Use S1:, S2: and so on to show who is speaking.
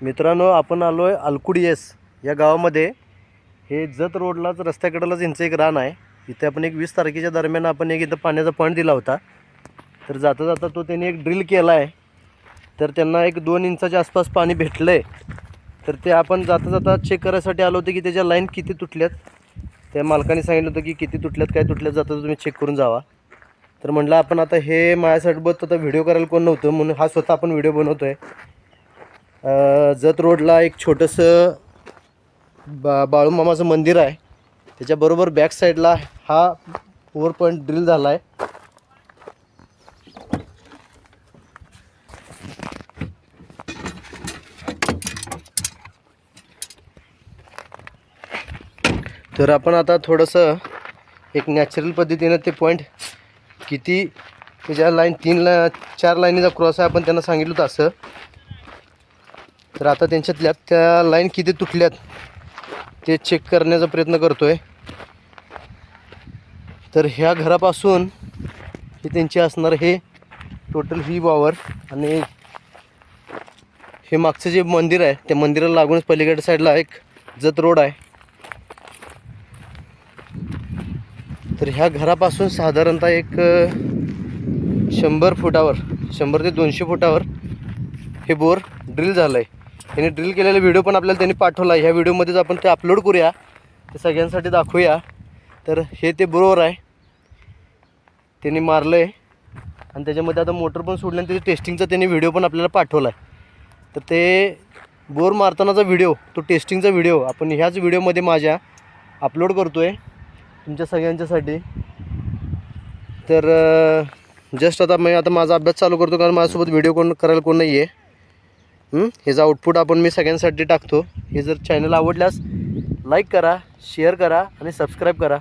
S1: मित्रांनो आपण आलो आहे अलकुडीएस या गावामध्ये. हे जत रोडलाच रस्त्याकडेलाच यांचं एक रान आहे. इथे आपण एक वीस तारखेच्या दरम्यान आपण एक इथं पाण्याचा पॉईंट दिला होता. तर जाता जाता तो त्यांनी एक ड्रिल केला आहे तर त्यांना एक दोन इंचाच्या आसपास पाणी भेटलं आहे तर ते आपण जाता जाता चेक करायसाठी आलो होतो की त्याच्या लाईन किती तुटल्यात. त्या मालकाने सांगितलं होतं की किती तुटल्यात काय तुटल्यात जाता तुम्ही चेक करून जावा. तर म्हटलं आपण आता हे माझ्यासोबत आता व्हिडिओ करायला कोण नव्हतं म्हणून हा स्वतः आपण व्हिडिओ बनवतो आहे जत रोडला एक छोटंसं बा बाळूमामाचं मंदिर आहे. त्याच्याबरोबर बॅक साईडला हा ओव्हर पॉईंट ड्रिल झाला आहे तर आपण आता थोडंसं एक नॅचरल पद्धतीनं ते पॉईंट किती म्हणजे त्याच्या लाईन तीन ला चार लाईनीचा क्रॉस आहे आपण त्यांना सांगितलं होतं असं. तर आता त्यांच्यातल्या त्या लाईन किती तुटल्यात ते चेक करण्याचा प्रयत्न करतो आहे तर ह्या घरापासून हे त्यांचे असणार हे टोटल ही वावर आणि हे मागचं जे मंदिर आहे त्या मंदिराला लागूनच पलीकडच्या साईडला एक जत रोड आहे. तर ह्या घरापासून साधारणतः एक शंभर फुटावर शंभर ते दोनशे फुटावर हे बोर ड्रिल झालं आहे त्यांनी ड्रिल केलेला व्हिडिओ पण आपल्याला त्यांनी पाठवला. ह्या व्हिडिओमध्येच आपण ते अपलोड करूया. ते सगळ्यांसाठी दाखवूया. तर हे ते बरोबर आहे. त्यांनी मारलं आहे आणि त्याच्यामध्ये आता मोटर पण सोडलं आणि त्याच्या टेस्टिंगचा त्यांनी व्हिडिओ पण आपल्याला पाठवला आहे तर ते बोर मारतानाचा व्हिडिओ तो टेस्टिंगचा व्हिडिओ आपण ह्याच व्हिडिओमध्ये माझ्या अपलोड करतो आहे तुमच्या सगळ्यांच्यासाठी. तर जस्ट आता मी आता माझा अभ्यास चालू करतो कारण माझ्यासोबत व्हिडिओ कोण करायला कोण नाही आहे ह्याचा आउटपुट आपण मी सगळ्यांसाठी टाकतो. हे जर चॅनल आवडल्यास लाईक करा शेअर करा आणि सबस्क्राईब करा.